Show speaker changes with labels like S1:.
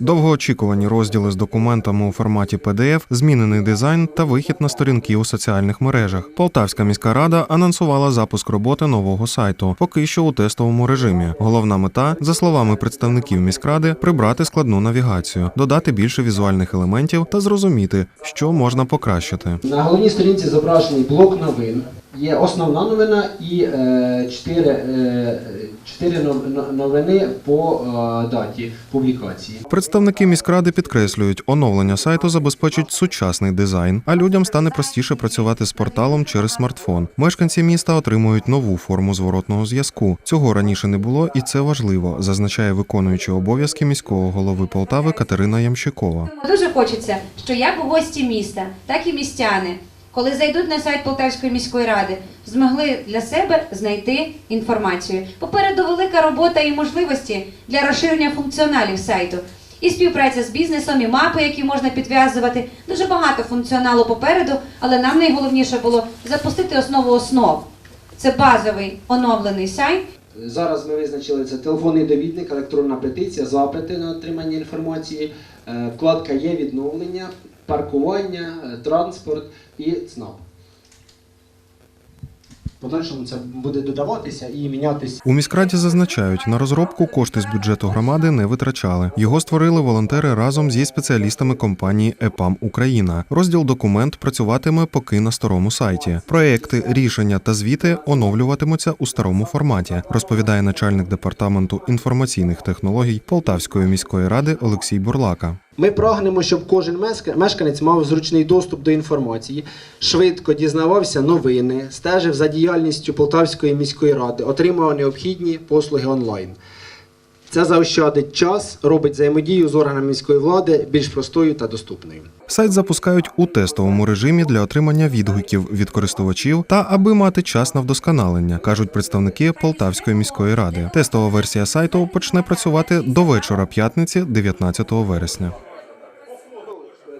S1: Довгоочікувані розділи з документами у форматі PDF, змінений дизайн та вихід на сторінки у соціальних мережах. Полтавська міська рада анонсувала запуск роботи нового сайту, поки що у тестовому режимі. Головна мета, за словами представників міськради, прибрати складну навігацію, додати більше візуальних елементів та зрозуміти, що можна покращити.
S2: На головній сторінці зображений блок новин. Є основна новина і е, чотири, е, чотири новини по е, даті публікації.
S1: Представники міськради підкреслюють, оновлення сайту забезпечить сучасний дизайн, а людям стане простіше працювати з порталом через смартфон. Мешканці міста отримують нову форму зворотного зв'язку. Цього раніше не було, і це важливо, зазначає виконуючий обов'язки міського голови Полтави Катерина Ямщикова.
S3: Дуже хочеться, що як гості міста, так і містяни, коли зайдуть на сайт Полтавської міської ради, змогли для себе знайти інформацію. Попереду велика робота і можливості для розширення функціоналів сайту. І співпраця з бізнесом, і мапи, які можна підв'язувати. Дуже багато функціоналу попереду, але нам найголовніше було запустити основу основ. Це базовий оновлений сайт,
S2: Зараз ми визначили це телефонний довідник, електронна петиція, запити на отримання інформації, е, вкладка є відновлення, паркування, е, транспорт і ЦНАП. Подальшому це буде додаватися і мінятися.
S1: У міськраді зазначають, на розробку кошти з бюджету громади не витрачали. Його створили волонтери разом зі спеціалістами компанії ЕПАМ Україна. Розділ документ працюватиме поки на старому сайті. Проекти, рішення та звіти оновлюватимуться у старому форматі, розповідає начальник департаменту інформаційних технологій Полтавської міської ради Олексій Бурлака.
S2: Ми прагнемо, щоб кожен мешка- мешканець мав зручний доступ до інформації, швидко дізнавався новини, стежив за діяльністю Полтавської міської ради, отримував необхідні послуги онлайн. Це заощадить час, робить взаємодію з органами міської влади більш простою та доступною.
S1: Сайт запускають у тестовому режимі для отримання відгуків від користувачів та аби мати час на вдосконалення, кажуть представники Полтавської міської ради. Тестова версія сайту почне працювати до вечора п'ятниці, 19 вересня.